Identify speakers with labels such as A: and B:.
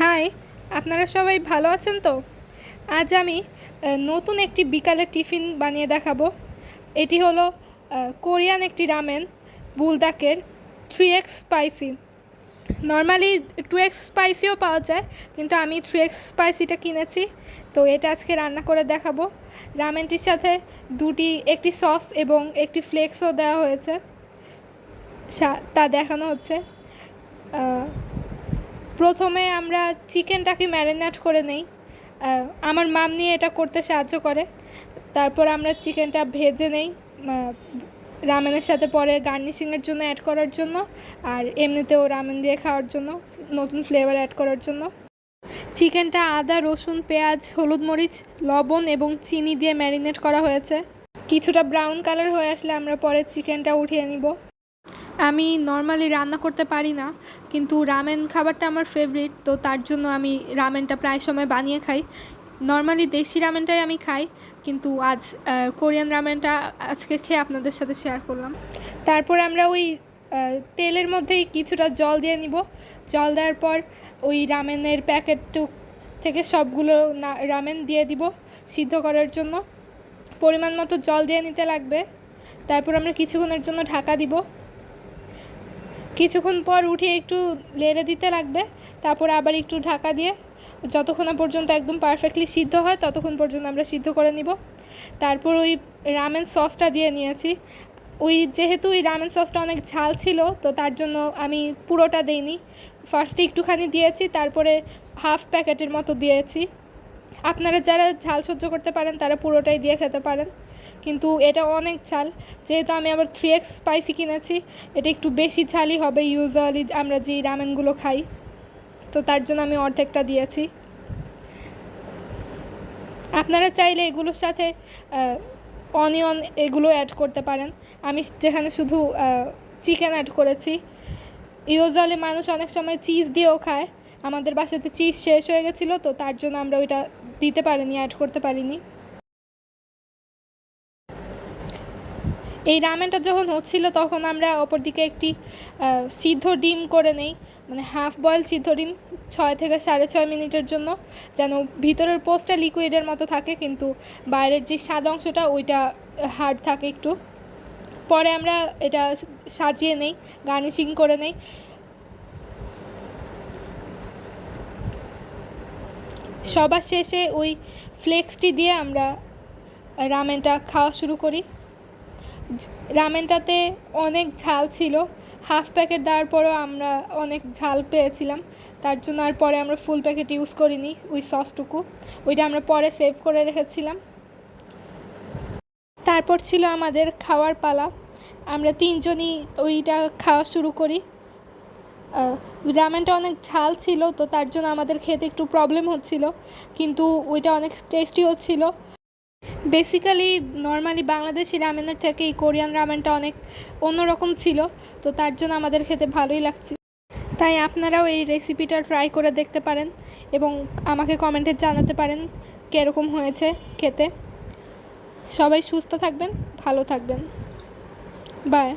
A: High, আপনারা সবাই ভালো আছেন তো? আজ আমি নতুন একটি বিকালের টিফিন বানিয়ে দেখাবো। এটি হলো কোরিয়ান একটি ramen বুলদাকের three X spicy normally two X স্পাইসিও পাওয়া যায়, কিন্তু আমি থ্রি এক্স স্পাইসিটা কিনেছি, তো এটা আজকে রান্না করে দেখাবো। রামেনটির সাথে দুটি, একটি সস এবং একটি ফ্লেক্সও দেওয়া হয়েছে তা দেখানো হচ্ছে। প্রথমে আমরা চিকেনটাকে ম্যারিনেট করে নেই। আমার মাম নিয়ে এটা করতে সাহায্য করে। তারপর আমরা চিকেনটা ভেজে নেই রামেনের সাথে পরে গার্নিশিংয়ের জন্য অ্যাড করার জন্য আর এমনিতেও রামেন দিয়ে খাওয়ার জন্য, নতুন ফ্লেভার অ্যাড করার জন্য। চিকেনটা আদা, রসুন, পেঁয়াজ, হলুদ মরিচ, লবণ এবং চিনি দিয়ে ম্যারিনেট করা হয়েছে। কিছুটা ব্রাউন কালার হয়ে আসলে আমরা পরে চিকেনটা উঠিয়ে নিব। আমি নর্মালি রান্না করতে পারি না, কিন্তু রামেন খাবারটা আমার ফেভারিট তো তার জন্য আমি রামেনটা প্রায় সময় বানিয়ে খাই। নর্মালি দেশি রামেনটাই আমি খাই, কিন্তু আজ কোরিয়ান রামেনটা আজকে খেয়ে আপনাদের সাথে শেয়ার করলাম। তারপর আমরা ওই তেলের মধ্যেই কিছুটা জল দিয়ে নিব। জল দেওয়ার পর ওই রামেনের প্যাকেটটুক থেকে সবগুলো রামেন দিয়ে দিব সিদ্ধ করার জন্য। পরিমাণ মতো জল দিয়ে নিতে লাগবে। তারপর আমরা কিছুক্ষণের জন্য ঢাকা দিব। কিছুক্ষণ পর উঠে একটু লেড়ে দিতে লাগবে, তারপর আবার একটু ঢাকা দিয়ে যতক্ষণ না পর্যন্ত একদম পারফেক্টলি সিদ্ধ হয় ততক্ষণ পর্যন্ত আমরা সিদ্ধ করে নিব। তারপর ওই রামেন সসটা দিয়ে নিয়েছি। ওই যেহেতু ওই রামেন সসটা অনেক ঝাল ছিল, তো তার জন্য আমি পুরোটা দেইনি। ফার্স্টে একটুখানি দিয়েছি, তারপরে হাফ প্যাকেটের মতো দিয়েছি। আপনারা যারা ঝাল সহ্য করতে পারেন, তারা পুরোটাই দিয়ে খেতে পারেন। কিন্তু এটা অনেক ঝাল। যেহেতু আমি আবার থ্রি এক্স স্পাইসি কিনেছি, এটা একটু বেশি ঝালই হবে। ইউজুয়ালি আমরা যেই রামেনগুলো খাই, তো তার জন্য আমি অর্ধেকটা দিয়েছি। আপনারা চাইলে এগুলোর সাথে অনিয়ন এগুলো অ্যাড করতে পারেন। আমি যেখানে শুধু চিকেন অ্যাড করেছি। ইউজুয়ালি মানুষ অনেক সময় চিজ দিয়েও খায়। আমাদের বাসাতে চিজ শেষ হয়ে গেছিল, তো তার জন্য আমরা ওইটা দিতে পারিনি অ্যাড করতে পারিনি। এই রামেনটা যখন হচ্ছিল তখন আমরা অপরদিকে একটি সিদ্ধ ডিম করে নেই মানে হাফ বয়েল সিদ্ধ ডিম, ছয় থেকে সাড়ে ছয় মিনিটের জন্য, যেন ভিতরের পোস্টটা লিকুইডের মতো থাকে, কিন্তু বাইরের যে সাদা অংশটা, ওইটা হার্ড থাকে একটু। পরে আমরা এটা সাজিয়ে নেই গার্নিশিং করে নেই। সবার শেষে ওই ফ্লেক্সটি দিয়ে আমরা রামেনটা খাওয়া শুরু করি। রামেনটাতে অনেক ঝাল ছিল। হাফ প্যাকেট দেওয়ার পরেও আমরা অনেক ঝাল পেয়েছিলাম। তার জন্য আর পরে আমরা ফুল প্যাকেট ইউজ করিনি ওই সসটুকু। ওইটা আমরা পরে সেভ করে রেখেছিলাম। তারপর ছিল আমাদের খাওয়ার পালা। আমরা তিনজনই ওইটা খাওয়া শুরু করি। রামেনটা অনেক ঝাল ছিল, তো তার জন্য আমাদের খেতে একটু প্রবলেম হচ্ছিল, কিন্তু ওইটা অনেক টেস্টি হচ্ছিল। বেসিক্যালি নর্মালি বাংলাদেশি রামেনের থেকে এই কোরিয়ান রামেনটা অনেক অন্যরকম ছিল, তো তার জন্য আমাদের খেতে ভালোই লাগছে তাই আপনারাও এই রেসিপিটা ট্রাই করে দেখতে পারেন এবং আমাকে কমেন্টে জানাতে পারেন কীরকম হয়েছে খেতে। সবাই সুস্থ থাকবেন, ভালো থাকবেন। বাই